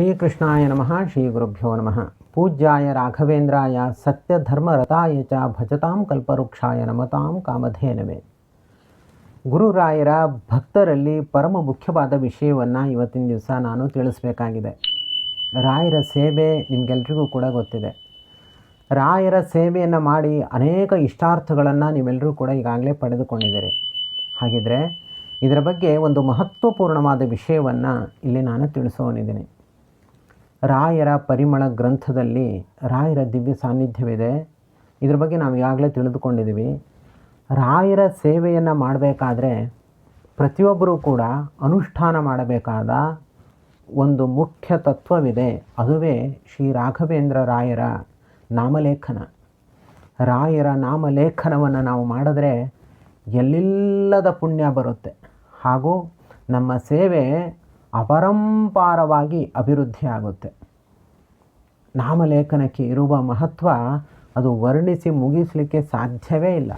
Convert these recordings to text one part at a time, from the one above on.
ಶ್ರೀಕೃಷ್ಣಾಯ ನಮಃ ಶ್ರೀ ಗುರುಭ್ಯೋ ನಮಃ. ಪೂಜ್ಯಾಯ ರಾಘವೇಂದ್ರಾಯ ಸತ್ಯಧರ್ಮರತಾಯ ಚ ಭಜತಾಂ ಕಲ್ಪವೃಕ್ಷಾಯ ನಮತಾಂ ಕಾಮಧೇನವೇ. ಗುರುರಾಯರ ಭಕ್ತರಲ್ಲಿ ಪರಮ ಮುಖ್ಯವಾದ ವಿಷಯವನ್ನು ಇವತ್ತಿನ ದಿವಸ ನಾನು ತಿಳಿಸ್ಬೇಕಾಗಿದೆ. ರಾಯರ ಸೇವೆ ನಿಮಗೆಲ್ರಿಗೂ ಕೂಡ ಗೊತ್ತಿದೆ. ರಾಯರ ಸೇವೆಯನ್ನು ಮಾಡಿ ಅನೇಕ ಇಷ್ಟಾರ್ಥಗಳನ್ನು ನೀವೆಲ್ಲರೂ ಕೂಡ ಈಗಾಗಲೇ ಪಡೆದುಕೊಂಡಿದ್ದೀರಿ. ಹಾಗಿದ್ರೆ ಇದರ ಬಗ್ಗೆ ಒಂದು ಮಹತ್ವಪೂರ್ಣವಾದ ವಿಷಯವನ್ನು ಇಲ್ಲಿ ನಾನು ತಿಳಿಸೋನಿದ್ದೀನಿ. ರಾಯರ ಪರಿಮಳ ಗ್ರಂಥದಲ್ಲಿ ರಾಯರ ದಿವ್ಯ ಸಾನ್ನಿಧ್ಯವಿದೆ. ಇದ್ರ ಬಗ್ಗೆ ನಾವು ಈಗಾಗಲೇ ತಿಳಿದುಕೊಂಡಿದ್ದೀವಿ. ರಾಯರ ಸೇವೆಯನ್ನು ಮಾಡಬೇಕಾದ್ರೆ ಪ್ರತಿಯೊಬ್ಬರೂ ಕೂಡ ಅನುಷ್ಠಾನ ಮಾಡಬೇಕಾದ ಒಂದು ಮುಖ್ಯ ತತ್ವವಿದೆ. ಅದುವೇ ಶ್ರೀ ರಾಘವೇಂದ್ರ ರಾಯರ ನಾಮಲೇಖನ. ರಾಯರ ನಾಮಲೇಖನವನ್ನು ನಾವು ಮಾಡಿದ್ರೆ ಎಲ್ಲಿಲ್ಲದ ಪುಣ್ಯ ಬರುತ್ತೆ. ಹಾಗೂ ನಮ್ಮ ಸೇವೆ ಅಪರಂಪಾರವಾಗಿ ಅಭಿವೃದ್ಧಿ ಆಗುತ್ತೆ ನಾಮಲೇಖನಕ್ಕೆ ಇರುವ ಮಹತ್ವ ಅದು ವರ್ಣಿಸಿ ಮುಗಿಸಲಿಕ್ಕೆ ಸಾಧ್ಯವೇ ಇಲ್ಲ.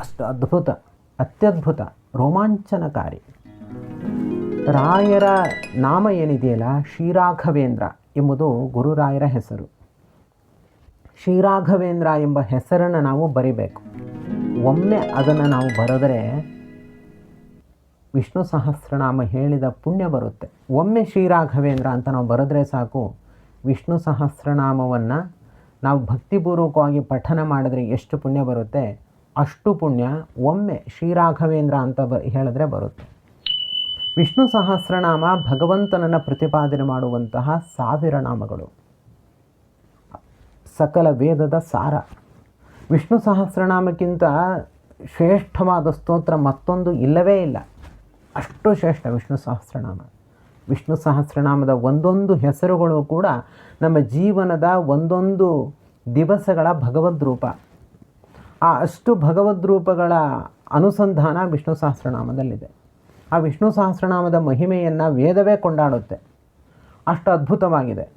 ಅಷ್ಟು ಅದ್ಭುತ, ಅತ್ಯದ್ಭುತ, ರೋಮಾಂಚನಕಾರಿ. ರಾಯರ ನಾಮ ಏನಿದೆಯಲ್ಲ, ಶ್ರೀರಾಘವೇಂದ್ರ ಎಂಬುದು ಗುರುರಾಯರ ಹೆಸರು. ಶ್ರೀರಾಘವೇಂದ್ರ ಎಂಬ ಹೆಸರನ್ನು ನಾವು ಬರಿಬೇಕು. ಒಮ್ಮೆ ಅದನ್ನು ನಾವು ಬರೆದರೆ ವಿಷ್ಣು ಸಹಸ್ರನಾಮ ಹೇಳಿದ ಪುಣ್ಯ ಬರುತ್ತೆ. ಒಮ್ಮೆ ಶ್ರೀರಾಘವೇಂದ್ರ ಅಂತ ನಾವು ಬರೆದ್ರೆ ಸಾಕು, ವಿಷ್ಣು ಸಹಸ್ರನಾಮವನ್ನು ನಾವು ಭಕ್ತಿಪೂರ್ವಕವಾಗಿ ಪಠನ ಮಾಡಿದ್ರೆ ಎಷ್ಟು ಪುಣ್ಯ ಬರುತ್ತೆ? ಅಷ್ಟು ಪುಣ್ಯ ಒಮ್ಮೆ ಶ್ರೀರಾಘವೇಂದ್ರ ಅಂತ ಬ, ಹೇಳಿದ್ರೆ ಬರುತ್ತೆ. ವಿಷ್ಣು ಸಹಸ್ರನಾಮ ಭಗವಂತನನ್ನು ಪ್ರತಿಪಾದನೆ ಮಾಡುವಂತಹ ಸಾವಿರ ನಾಮಗಳು. ಸಕಲ ವೇದದ ಸಾರ. ವಿಷ್ಣು ಸಹಸ್ರನಾಮಕ್ಕಿಂತ ಶ್ರೇಷ್ಠವಾದ ಸ್ತೋತ್ರ ಮತ್ತೊಂದು ಇಲ್ಲವೇ ಇಲ್ಲ. ಅಷ್ಟು ಶ್ರೇಷ್ಠ ವಿಷ್ಣು ಸಹಸ್ರನಾಮ. ವಿಷ್ಣು ಸಹಸ್ರನಾಮದ ಒಂದೊಂದು ಹೆಸರುಗಳು ಕೂಡ ನಮ್ಮ ಜೀವನದ ಒಂದೊಂದು ದಿವಸಗಳ ಭಗವದ್ ರೂಪ. ಆ ಅಷ್ಟು ಭಗವದ್ ರೂಪಗಳ ಅನುಸಂಧಾನ ವಿಷ್ಣು ಸಹಸ್ರನಾಮದಲ್ಲಿದೆ. ಆ ವಿಷ್ಣು ಸಹಸ್ರನಾಮದ ಮಹಿಮೆಯನ್ನು ವೇದವೇ ಕೊಂಡಾಡುತ್ತೆ. ಅಷ್ಟು ಅದ್ಭುತವಾಗಿದೆ.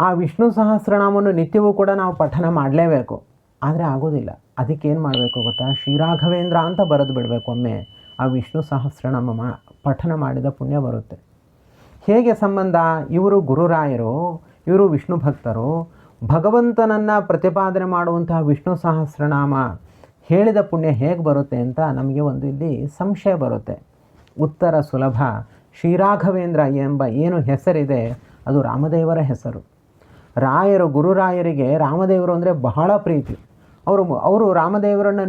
ಆ ವಿಷ್ಣು ಸಹಸ್ರನಾಮವನ್ನು ನಿತ್ಯವೂ ಕೂಡ ನಾವು ಪಠನ ಮಾಡಲೇಬೇಕು. ಆದರೆ ಆಗೋದಿಲ್ಲ. ಅದಕ್ಕೆ ಏನು ಮಾಡಬೇಕು ಗೊತ್ತಾ? ಶ್ರೀರಾಘವೇಂದ್ರ ಅಂತ ಬರೆದು ಬಿಡಬೇಕು ಒಮ್ಮೆ. ಆ ವಿಷ್ಣು ಸಹಸ್ರನಾಮ ಪಠನ ಮಾಡಿದ ಪುಣ್ಯ ಬರುತ್ತೆ. ಹೇಗೆ ಸಂಬಂಧ? ಇವರು ಗುರುರಾಯರು, ಇವರು ವಿಷ್ಣು ಭಕ್ತರು. ಭಗವಂತನನ್ನು ಪ್ರತಿಪಾದನೆ ಮಾಡುವಂತಹ ವಿಷ್ಣು ಸಹಸ್ರನಾಮ ಹೇಳಿದ ಪುಣ್ಯ ಹೇಗೆ ಬರುತ್ತೆ ಅಂತ ನಮಗೆ ಒಂದು ಇಲ್ಲಿ ಸಂಶಯ ಬರುತ್ತೆ. ಉತ್ತರ ಸುಲಭ. ಶ್ರೀರಾಘವೇಂದ್ರ ಎಂಬ ಏನು ಹೆಸರಿದೆ, ಅದು ರಾಮದೇವರ ಹೆಸರು. ರಾಯರು, ಗುರುರಾಯರಿಗೆ ರಾಮದೇವರು ಅಂದರೆ ಬಹಳ ಪ್ರೀತಿ. ಅವರು ಅವರು ರಾಮದೇವರನ್ನು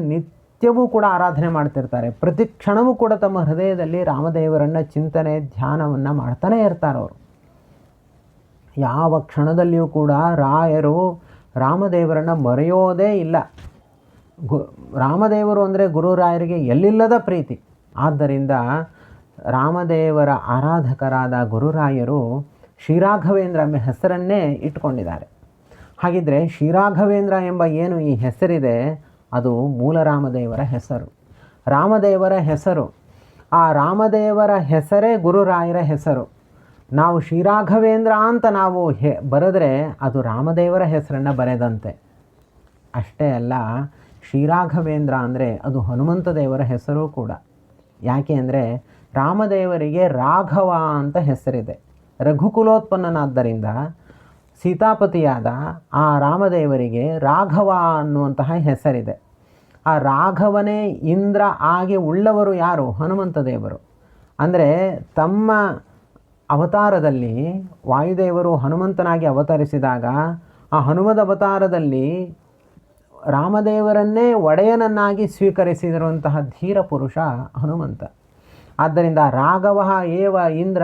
ನಿತ್ಯವೂ ಕೂಡ ಆರಾಧನೆ ಮಾಡ್ತಿರ್ತಾರೆ. ಪ್ರತಿ ಕ್ಷಣವೂ ಕೂಡ ತಮ್ಮ ಹೃದಯದಲ್ಲಿ ರಾಮದೇವರನ್ನು ಚಿಂತನೆ, ಧ್ಯಾನವನ್ನು ಮಾಡ್ತಾನೆ ಇರ್ತಾರೆ ಅವರು. ಯಾವ ಕ್ಷಣದಲ್ಲಿಯೂ ಕೂಡ ರಾಯರು ರಾಮದೇವರನ್ನು ಮರೆಯೋದೇ ಇಲ್ಲ. ಗು, ರಾಮದೇವರು ಅಂದರೆ ಗುರುರಾಯರಿಗೆ ಎಲ್ಲಿಲ್ಲದ ಪ್ರೀತಿ. ಆದ್ದರಿಂದ ರಾಮದೇವರ ಆರಾಧಕರಾದ ಗುರುರಾಯರು ಶ್ರೀರಾಘವೇಂದ್ರ ಎಂಬ ಹೆಸರನ್ನೇ ಇಟ್ಕೊಂಡಿದ್ದಾರೆ. ಹಾಗಿದ್ರೆ ಶ್ರೀರಾಘವೇಂದ್ರ ಎಂಬ ಏನು ಈ ಹೆಸರಿದೆ? ಅದು ಮೂಲ ರಾಮದೇವರ ಹೆಸರು. ರಾಮದೇವರ ಹೆಸರು. ಆ ರಾಮದೇವರ ಹೆಸರೇ ಗುರುರಾಯರ ಹೆಸರು. ನಾವು ಶ್ರೀರಾಘವೇಂದ್ರ ಅಂತ ನಾವು ಹೆ, ಬರೆದ್ರೆ ಅದು ರಾಮದೇವರ ಹೆಸರನ್ನು ಬರೆದಂತೆ. ಅಷ್ಟೇ ಅಲ್ಲ, ಶ್ರೀರಾಘವೇಂದ್ರ ಅಂದರೆ ಅದು ಹನುಮಂತ ದೇವರ ಹೆಸರು ಕೂಡ. ಯಾಕೆ ಅಂದರೆ ರಾಮದೇವರಿಗೆ ರಾಘವ ಅಂತ ಹೆಸರಿದೆ. ರಘುಕುಲೋತ್ಪನ್ನನಾದ್ದರಿಂದ ಸೀತಾಪತಿಯಾದ ಆ ರಾಮದೇವರಿಗೆ ರಾಘವ ಅನ್ನುವಂತಹ ಹೆಸರಿದೆ. ಆ ರಾಘವನೇ ಇಂದ್ರ ಆಗಿ ಉಳ್ಳವರು ಯಾರು? ಹನುಮಂತ ದೇವರು. ಅಂದರೆ ತಮ್ಮ ಅವತಾರದಲ್ಲಿ ವಾಯುದೇವರು ಹನುಮಂತನಾಗಿ ಅವತರಿಸಿದಾಗ ಆ ಹನುಮದ ಅವತಾರದಲ್ಲಿ ರಾಮದೇವರನ್ನೇ ಒಡೆಯನನ್ನಾಗಿ ಸ್ವೀಕರಿಸಿರುವಂತಹ ಧೀರ ಪುರುಷ ಹನುಮಂತ. ಆದ್ದರಿಂದ ರಾಘವ ಏವ ಇಂದ್ರ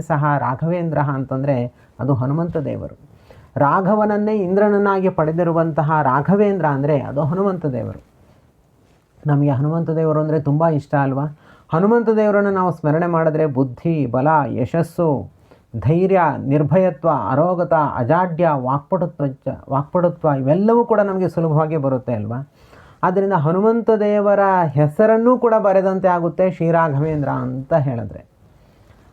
ಸಹ ರಾಘವೇಂದ್ರ ಅಂತಂದರೆ ಅದು ಹನುಮಂತ ದೇವರು. ರಾಘವನನ್ನೇ ಇಂದ್ರನನ್ನಾಗಿ ಪಡೆದಿರುವಂತಹ ರಾಘವೇಂದ್ರ ಅಂದರೆ ಅದು ಹನುಮಂತ ದೇವರು. ನಮಗೆ ಹನುಮಂತ ದೇವರು ಅಂದರೆ ತುಂಬ ಇಷ್ಟ ಅಲ್ವಾ? ಹನುಮಂತ ದೇವರನ್ನು ನಾವು ಸ್ಮರಣೆ ಮಾಡಿದ್ರೆ ಬುದ್ಧಿ, ಬಲ, ಯಶಸ್ಸು, ಧೈರ್ಯ, ನಿರ್ಭಯತ್ವ, ಅರೋಗತ, ಅಜಾಡ್ಯ ವಾಕ್ಪಟುತ್ವ ವಾಕ್ಪಟುತ್ವ ಇವೆಲ್ಲವೂ ಕೂಡ ನಮಗೆ ಸುಲಭವಾಗಿ ಬರುತ್ತೆ ಅಲ್ವಾ? ಆದ್ದರಿಂದ ಹನುಮಂತ ದೇವರ ಹೆಸರನ್ನೂ ಕೂಡ ಬರೆದಂತೆ ಆಗುತ್ತೆ ಶ್ರೀರಾಘವೇಂದ್ರ ಅಂತ ಹೇಳಿದ್ರೆ.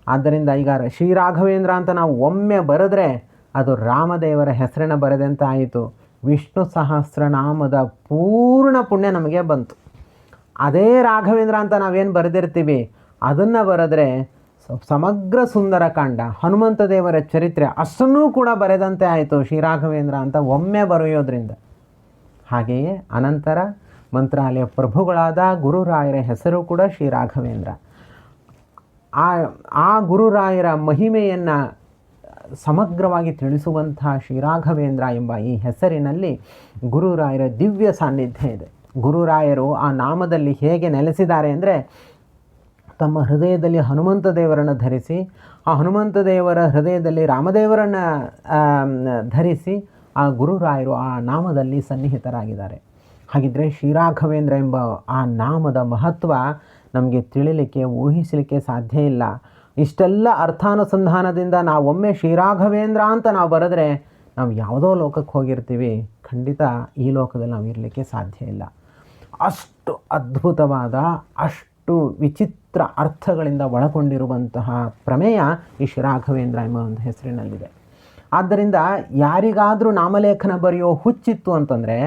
ಆದ್ದರಿಂದ ಈಗ ಶ್ರೀರಾಘವೇಂದ್ರ ಅಂತ ನಾವು ಒಮ್ಮೆ ಬರೆದ್ರೆ ಅದು ರಾಮದೇವರ ಹೆಸರನ್ನು ಬರೆದಂತಾಯಿತು. ವಿಷ್ಣು ಸಹಸ್ರನಾಮದ ಪೂರ್ಣ ಪುಣ್ಯ ನಮಗೆ ಬಂತು. ಅದೇ ರಾಘವೇಂದ್ರ ಅಂತ ನಾವೇನು ಬರೆದಿರ್ತೀವಿ, ಅದನ್ನು ಬರೆದ್ರೆ ಸಮಗ್ರ ಸುಂದರಕಾಂಡ ಹನುಮಂತ ದೇವರ ಚರಿತ್ರೆ ಅಷ್ಟನ್ನೂ ಕೂಡ ಬರೆದಂತೆ ಆಯಿತು ಶ್ರೀರಾಘವೇಂದ್ರ ಅಂತ ಒಮ್ಮೆ ಬರೆಯೋದ್ರಿಂದ. ಹಾಗೆಯೇ ಅನಂತರ ಮಂತ್ರಾಲಯ ಪ್ರಭುಗಳಾದ ಗುರುರಾಯರ ಹೆಸರು ಕೂಡ ಶ್ರೀರಾಘವೇಂದ್ರ ಆ ಆ ಗುರುರಾಯರ ಮಹಿಮೆಯನ್ನು ಸಮಗ್ರವಾಗಿ ತಿಳಿಸುವಂತಹ ಶ್ರೀರಾಘವೇಂದ್ರ ಎಂಬ ಈ ಹೆಸರಿನಲ್ಲಿ ಗುರುರಾಯರ ದಿವ್ಯ ಸಾನ್ನಿಧ್ಯ ಇದೆ. ಗುರುರಾಯರು ಆ ನಾಮದಲ್ಲಿ ಹೇಗೆ ನೆಲೆಸಿದ್ದಾರೆ ಅಂದರೆ ತಮ್ಮ ಹೃದಯದಲ್ಲಿ ಹನುಮಂತ ದೇವರನ್ನು ಧರಿಸಿ, ಆ ಹನುಮಂತ ದೇವರ ಹೃದಯದಲ್ಲಿ ರಾಮದೇವರನ್ನು ಧರಿಸಿ ಆ ಗುರುರಾಯರು ಆ ನಾಮದಲ್ಲಿ ಸನ್ನಿಹಿತರಾಗಿದ್ದಾರೆ. ಹಾಗಿದ್ದರೆ ಶ್ರೀರಾಘವೇಂದ್ರ ಎಂಬ ಆ ನಾಮದ ಮಹತ್ವ ನಮಗೆ ತಿಳಿಲಿಕ್ಕೆ, ಊಹಿಸಲಿಕ್ಕೆ ಸಾಧ್ಯ ಇಲ್ಲ. ಇಷ್ಟೆಲ್ಲ ಅರ್ಥಾನುಸಂಧಾನದಿಂದ ನಾವು ಒಮ್ಮೆ ಶ್ರೀರಾಘವೇಂದ್ರ ಅಂತ ನಾವು ಬರೆದ್ರೆ ನಾವು ಯಾವುದೋ ಲೋಕಕ್ಕೆ ಹೋಗಿರ್ತೀವಿ. ಖಂಡಿತ ಈ ಲೋಕದಲ್ಲಿ ನಾವು ಇರಲಿಕ್ಕೆ ಸಾಧ್ಯ ಇಲ್ಲ. ಅಷ್ಟು ಅದ್ಭುತವಾದ, ಅಷ್ಟು ವಿಚಿತ್ರ ಅರ್ಥಗಳಿಂದ ಒಳಗೊಂಡಿರುವಂತಹ ಪ್ರಮೇಯ ಈ ಶ್ರೀರಾಘವೇಂದ್ರ ಎಂಬ ಒಂದು ಹೆಸರಿನಲ್ಲಿದೆ. ಆದ್ದರಿಂದ ಯಾರಿಗಾದರೂ ನಾಮಲೇಖನ ಬರೆಯೋ ಹುಚ್ಚಿತ್ತು ಅಂತಂದರೆ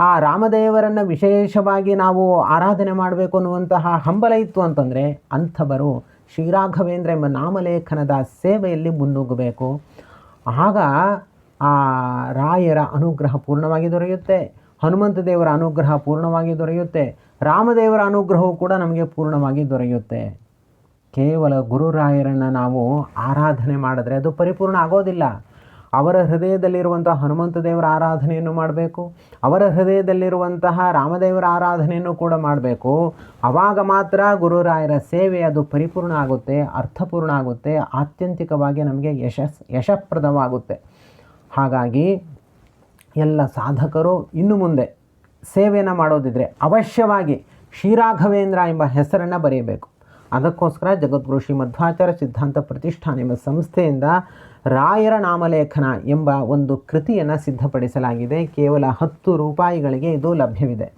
ಆ ರಾಮದೇವರನ್ನು ವಿಶೇಷವಾಗಿ ನಾವು ಆರಾಧನೆ ಮಾಡಬೇಕು ಅನ್ನುವಂತಹ ಹಂಬಲ ಇತ್ತು ಅಂತಂದರೆ ಅಂಥವರು ಶ್ರೀರಾಘವೇಂದ್ರ ಎಂಬ ನಾಮಲೇಖನದ ಸೇವೆಯಲ್ಲಿ ಮುನ್ನುಗ್ಗಬೇಕು. ಆಗ ಆ ರಾಯರ ಅನುಗ್ರಹ ಪೂರ್ಣವಾಗಿ ದೊರೆಯುತ್ತೆ. ಹನುಮಂತ ದೇವರ ಅನುಗ್ರಹ ಪೂರ್ಣವಾಗಿ ದೊರೆಯುತ್ತೆ. ರಾಮದೇವರ ಅನುಗ್ರಹವು ಕೂಡ ನಮಗೆ ಪೂರ್ಣವಾಗಿ ದೊರೆಯುತ್ತೆ. ಕೇವಲ ಗುರುರಾಯರನ್ನು ನಾವು ಆರಾಧನೆ ಮಾಡಿದ್ರೆ ಅದು ಪರಿಪೂರ್ಣ ಆಗೋದಿಲ್ಲ. ಅವರ ಹೃದಯದಲ್ಲಿರುವಂತಹ ಹನುಮಂತ ದೇವರ ಆರಾಧನೆಯನ್ನು ಮಾಡಬೇಕು, ಅವರ ಹೃದಯದಲ್ಲಿರುವಂತಹ ರಾಮದೇವರ ಆರಾಧನೆಯನ್ನು ಕೂಡ ಮಾಡಬೇಕು. ಆವಾಗ ಮಾತ್ರ ಗುರುರಾಯರ ಸೇವೆ ಅದು ಪರಿಪೂರ್ಣ ಆಗುತ್ತೆ, ಅರ್ಥಪೂರ್ಣ ಆಗುತ್ತೆ, ಆತ್ಯಂತಿಕವಾಗಿ ನಮಗೆ ಯಶಸ್ ಯಶಪ್ರದವಾಗುತ್ತೆ. ಹಾಗಾಗಿ ಎಲ್ಲ ಸಾಧಕರು ಇನ್ನು ಮುಂದೆ ಸೇವೆಯನ್ನು ಮಾಡೋದಿದ್ರೆ ಅವಶ್ಯವಾಗಿ ಶ್ರೀರಾಘವೇಂದ್ರ ಎಂಬ ಹೆಸರನ್ನು ಬರೆಯಬೇಕು. ಅದಕ್ಕೋಸ್ಕರ ಜಗದ್ಗುರು ಶ್ರೀ ಮಧ್ವಾಚಾರ್ಯ ಸಿದ್ಧಾಂತ ಪ್ರತಿಷ್ಠಾನ ಎಂಬ ಸಂಸ್ಥೆಯಿಂದ ರಾಯರ ನಾಮಲೇಖನ ಎಂಬ ಒಂದು ಕೃತಿಯನ್ನು ಸಿದ್ಧಪಡಿಸಲಾಗಿದೆ. ಕೇವಲ ಹತ್ತು ರೂಪಾಯಿಗಳಿಗೆ ಇದು ಲಭ್ಯವಿದೆ.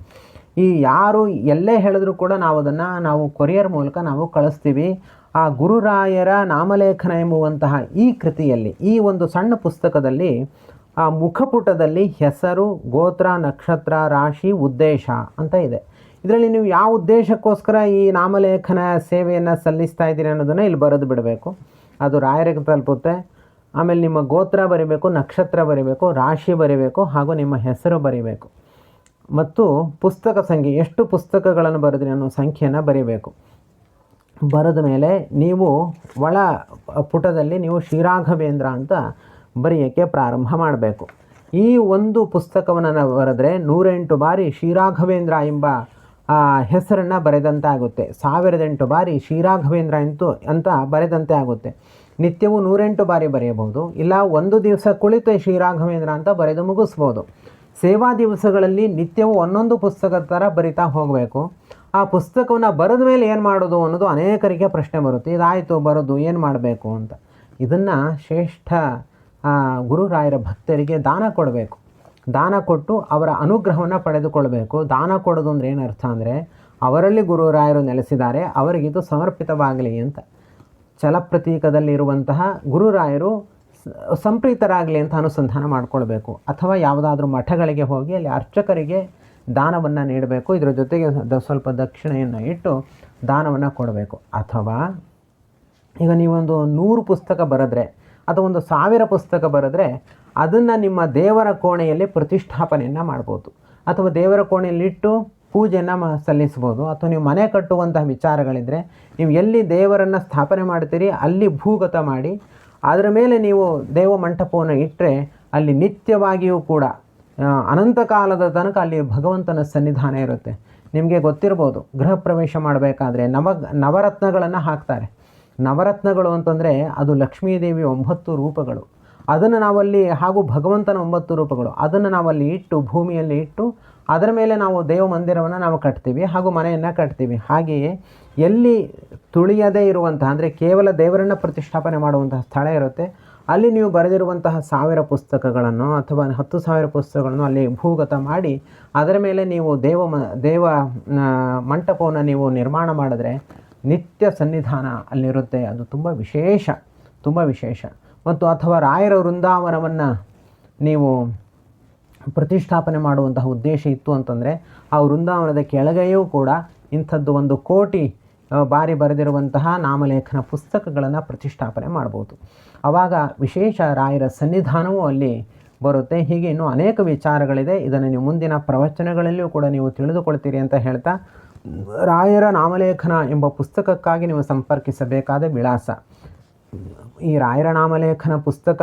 ಈ ಯಾರು ಎಲ್ಲೇ ಹೇಳಿದ್ರು ಕೂಡ ನಾವು ಅದನ್ನು ನಾವು ಕೊರಿಯರ್ ಮೂಲಕ ನಾವು ಕಳಿಸ್ತೀವಿ. ಆ ಗುರುರಾಯರ ನಾಮಲೇಖನ ಎಂಬುವಂತಹ ಈ ಕೃತಿಯಲ್ಲಿ, ಈ ಒಂದು ಸಣ್ಣ ಪುಸ್ತಕದಲ್ಲಿ, ಆ ಮುಖಪುಟದಲ್ಲಿ ಹೆಸರು, ಗೋತ್ರ, ನಕ್ಷತ್ರ, ರಾಶಿ, ಉದ್ದೇಶ ಅಂತ ಇದೆ. ಇದರಲ್ಲಿ ನೀವು ಯಾವ ಉದ್ದೇಶಕ್ಕೋಸ್ಕರ ಈ ನಾಮಲೇಖನ ಸೇವೆಯನ್ನು ಸಲ್ಲಿಸ್ತಾ ಇದ್ದೀರಿ ಅನ್ನೋದನ್ನು ಇಲ್ಲಿ ಬರೆದು ಬಿಡಬೇಕು. ಅದು ರಾಯರಿಗೆ ತಲುಪುತ್ತೆ. ಆಮೇಲೆ ನಿಮ್ಮ ಗೋತ್ರ ಬರಿಬೇಕು, ನಕ್ಷತ್ರ ಬರಿಬೇಕು, ರಾಶಿ ಬರಿಬೇಕು ಹಾಗೂ ನಿಮ್ಮ ಹೆಸರು ಬರಿಬೇಕು. ಮತ್ತು ಪುಸ್ತಕ ಸಂಖ್ಯೆ, ಎಷ್ಟು ಪುಸ್ತಕಗಳನ್ನು ಬರೆದ್ರಿ ಅನ್ನೋ ಸಂಖ್ಯೆಯನ್ನು ಬರೀಬೇಕು. ಬರೆದ ಮೇಲೆ ನೀವು ಒಳ ಪುಟದಲ್ಲಿ ನೀವು ಶ್ರೀರಾಘವೇಂದ್ರ ಅಂತ ಬರೆಯೋಕ್ಕೆ ಪ್ರಾರಂಭ ಮಾಡಬೇಕು. ಈ ಒಂದು ಪುಸ್ತಕವನ್ನು ಬರೆದ್ರೆ ನೂರೆಂಟು ಬಾರಿ ಶ್ರೀರಾಘವೇಂದ್ರ ಎಂಬ ಹೆಸರನ್ನು ಬರೆದಂತೆ ಆಗುತ್ತೆ ಸಾವಿರದ ಎಂಟು ಬಾರಿ ಶ್ರೀರಾಘವೇಂದ್ರ ಎಂತು, ಅಂತ ಬರೆದಂತೆ ಆಗುತ್ತೆ. ನಿತ್ಯವೂ ನೂರೆಂಟು ಬಾರಿ ಬರೆಯಬಹುದು. ಇಲ್ಲ, ಒಂದು ದಿವಸ ಕುಳಿತು ಶ್ರೀರಾಘವೇಂದ್ರ ಅಂತ ಬರೆದು ಮುಗಿಸ್ಬೋದು. ಸೇವಾ ದಿವಸಗಳಲ್ಲಿ ನಿತ್ಯವೂ ಒಂದೊಂದು ಪುಸ್ತಕದ ಥರ ಬರಿತಾ ಹೋಗಬೇಕು. ಆ ಪುಸ್ತಕವನ್ನು ಬರೆದ ಮೇಲೆ ಏನು ಮಾಡೋದು ಅನ್ನೋದು ಅನೇಕರಿಗೆ ಪ್ರಶ್ನೆ ಬರುತ್ತೆ. ಇದಾಯಿತು, ಬರೋದು, ಏನು ಮಾಡಬೇಕು ಅಂತ. ಇದನ್ನು ಶ್ರೇಷ್ಠ ಗುರುರಾಯರ ಭಕ್ತರಿಗೆ ದಾನ ಕೊಡಬೇಕು. ದಾನ ಕೊಟ್ಟು ಅವರ ಅನುಗ್ರಹವನ್ನು ಪಡೆದುಕೊಳ್ಬೇಕು. ದಾನ ಕೊಡೋದು ಅಂದರೆ ಏನರ್ಥ ಅಂದರೆ, ಅವರಲ್ಲಿ ಗುರುರಾಯರು ನೆಲೆಸಿದ್ದಾರೆ ಅವರಿಗಿದು ಸಮರ್ಪಿತವಾಗಲಿ ಅಂತ. ಛಲಪ್ರತೀಕದಲ್ಲಿರುವಂತಹ ಗುರುರಾಯರು ಸಂಪ್ರೀತರಾಗಲಿ ಅಂತ ಅನುಸಂಧಾನ ಮಾಡಿಕೊಳ್ಬೇಕು. ಅಥವಾ ಯಾವುದಾದ್ರೂ ಮಠಗಳಿಗೆ ಹೋಗಿ ಅಲ್ಲಿ ಅರ್ಚಕರಿಗೆ ದಾನವನ್ನು ನೀಡಬೇಕು. ಇದರ ಜೊತೆಗೆ ಸ್ವಲ್ಪ ದಕ್ಷಿಣೆಯನ್ನು ಇಟ್ಟು ದಾನವನ್ನು ಕೊಡಬೇಕು. ಅಥವಾ ಈಗ ನೀವೊಂದು ನೂರು ಪುಸ್ತಕ ಬರೆದ್ರೆ, ಅಥವಾ ಒಂದು ಸಾವಿರ ಪುಸ್ತಕ ಬರೆದ್ರೆ, ಅದನ್ನು ನಿಮ್ಮ ದೇವರ ಕೋಣೆಯಲ್ಲಿ ಪ್ರತಿಷ್ಠಾಪನೆಯನ್ನು ಮಾಡ್ಬೋದು. ಅಥವಾ ದೇವರ ಕೋಣೆಯಲ್ಲಿಟ್ಟು ಪೂಜೆಯನ್ನು ಮ ಸಲ್ಲಿಸ್ಬೋದು. ಅಥವಾ ನೀವು ಮನೆ ಕಟ್ಟುವಂತಹ ವಿಚಾರಗಳಿದ್ದರೆ ನೀವು ಎಲ್ಲಿ ದೇವರನ್ನು ಸ್ಥಾಪನೆ ಮಾಡ್ತೀರಿ ಅಲ್ಲಿ ಭೂಗತ ಮಾಡಿ, ಅದರ ಮೇಲೆ ನೀವು ದೇವ ಮಂಟಪವನ್ನು ಇಟ್ಟರೆ ಅಲ್ಲಿ ನಿತ್ಯವಾಗಿಯೂ ಕೂಡ ಅನಂತ ಕಾಲದ ತನಕ ಅಲ್ಲಿ ಭಗವಂತನ ಸನ್ನಿಧಾನ ಇರುತ್ತೆ. ನಿಮಗೆ ಗೊತ್ತಿರ್ಬೋದು, ಗೃಹ ಪ್ರವೇಶ ಮಾಡಬೇಕಾದ್ರೆ ನವ, ನವರತ್ನಗಳನ್ನು ಹಾಕ್ತಾರೆ. ನವರತ್ನಗಳು ಅಂತಂದರೆ ಅದು ಲಕ್ಷ್ಮೀದೇವಿ ಒಂಬತ್ತು ರೂಪಗಳು. ಅದನ್ನು ನಾವಲ್ಲಿ ಹಾಗೂ ಭಗವಂತನ ಒಂಬತ್ತು ರೂಪಗಳು. ಅದನ್ನು ನಾವಲ್ಲಿ ಇಟ್ಟು ಭೂಮಿಯಲ್ಲಿ ಇಟ್ಟು ಅದರ ಮೇಲೆ ನಾವು ದೇವ ಮಂದಿರವನ್ನು ನಾವು ಕಟ್ತೀವಿ ಹಾಗೂ ಮನೆಯನ್ನು ಕಟ್ತೀವಿ. ಹಾಗೆಯೇ ಎಲ್ಲಿ ತುಳಿಯದೇ ಇರುವಂತಹ, ಅಂದರೆ ಕೇವಲ ದೇವರನ್ನು ಪ್ರತಿಷ್ಠಾಪನೆ ಮಾಡುವಂತಹ ಸ್ಥಳ ಇರುತ್ತೆ, ಅಲ್ಲಿ ನೀವು ಬರೆದಿರುವಂತಹ ಸಾವಿರ ಪುಸ್ತಕಗಳನ್ನು ಅಥವಾ ಹತ್ತು ಸಾವಿರ ಪುಸ್ತಕಗಳನ್ನು ಅಲ್ಲಿ ಭೂಗತ ಮಾಡಿ, ಅದರ ಮೇಲೆ ನೀವು ದೇವ ಮ, ದೇವ ಮಂಟಪವನ್ನು ನೀವು ನಿರ್ಮಾಣ ಮಾಡಿದ್ರೆ ನಿತ್ಯ ಸನ್ನಿಧಾನ ಅಲ್ಲಿರುತ್ತೆ. ಅದು ತುಂಬ ವಿಶೇಷ ತುಂಬ ವಿಶೇಷ. ಮತ್ತು ಅಥವಾ ರಾಯರ ವೃಂದಾವನವನ್ನು ನೀವು ಪ್ರತಿಷ್ಠಾಪನೆ ಮಾಡುವಂತಹ ಉದ್ದೇಶ ಇತ್ತು ಅಂತಂದರೆ ಆ ವೃಂದಾವನದ ಕೆಳಗೆಯೂ ಕೂಡ ಇಂಥದ್ದು ಒಂದು ಕೋಟಿ ಬಾರಿ ಬರೆದಿರುವಂತಹ ನಾಮಲೇಖನ ಪುಸ್ತಕಗಳನ್ನು ಪ್ರತಿಷ್ಠಾಪನೆ ಮಾಡ್ಬೋದು. ಆವಾಗ ವಿಶೇಷ ರಾಯರ ಸನ್ನಿಧಾನವೂ ಅಲ್ಲಿ ಬರುತ್ತೆ. ಹೀಗೆ ಇನ್ನೂ ಅನೇಕ ವಿಚಾರಗಳಿದೆ. ಇದನ್ನು ನೀವು ಮುಂದಿನ ಪ್ರವಚನಗಳಲ್ಲಿಯೂ ಕೂಡ ನೀವು ತಿಳಿದುಕೊಳ್ತೀರಿ ಅಂತ ಹೇಳ್ತಾ, ರಾಯರ ನಾಮಲೇಖನ ಎಂಬ ಪುಸ್ತಕಕ್ಕಾಗಿ ನೀವು ಸಂಪರ್ಕಿಸಬೇಕಾದ ವಿಳಾಸ. ಈ ರಾಯರ ನಾಮಲೇಖನ ಪುಸ್ತಕ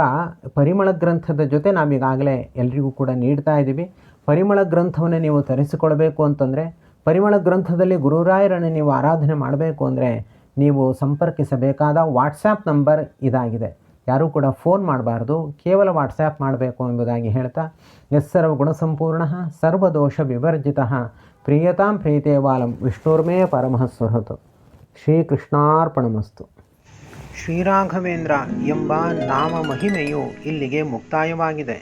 ಪರಿಮಳ ಗ್ರಂಥದ ಜೊತೆ ನಾವೀಗಾಗಲೇ ಎಲ್ರಿಗೂ ಕೂಡ ನೀಡ್ತಾ ಇದ್ದೀವಿ ಪರಿಮಳ ಗ್ರಂಥವನ್ನು ನೀವು ತರಿಸಿಕೊಳ್ಬೇಕು ಅಂತಂದರೆ, ಪರಿಮಳ ಗ್ರಂಥದಲ್ಲಿ ಗುರುರಾಯರನ್ನು ನೀವು ಆರಾಧನೆ ಮಾಡಬೇಕು ಅಂದರೆ ನೀವು ಸಂಪರ್ಕಿಸಬೇಕಾದ ವಾಟ್ಸಾಪ್ ನಂಬರ್ ಇದಾಗಿದೆ. ಯಾರೂ ಕೂಡ ಫೋನ್ ಮಾಡಬಾರ್ದು, ಕೇವಲ ವಾಟ್ಸ್ಯಾಪ್ ಮಾಡಬೇಕು ಎಂಬುದಾಗಿ ಹೇಳ್ತಾ ಎಸ್ ಸರ್ವ ಗುಣಸಂಪೂರ್ಣ ಸರ್ವದೋಷ ವಿವರ್ಜಿತ, ಪ್ರಿಯತಾಂ ಪ್ರೀತೇವಾಲಂ ವಿಷ್ಣುರ್ಮೇ ಪರಮಃ ಸ್ವರತು ಶ್ರೀಕೃಷ್ಣಾರ್ಪಣಮಸ್ತು. ಶ್ರೀರಾಘವೇಂದ್ರ ಎಂಬ ನಾಮ ಮಹಿಮೆಯು ಇಲ್ಲಿಗೆ ಮುಕ್ತಾಯವಾಗಿದೆ.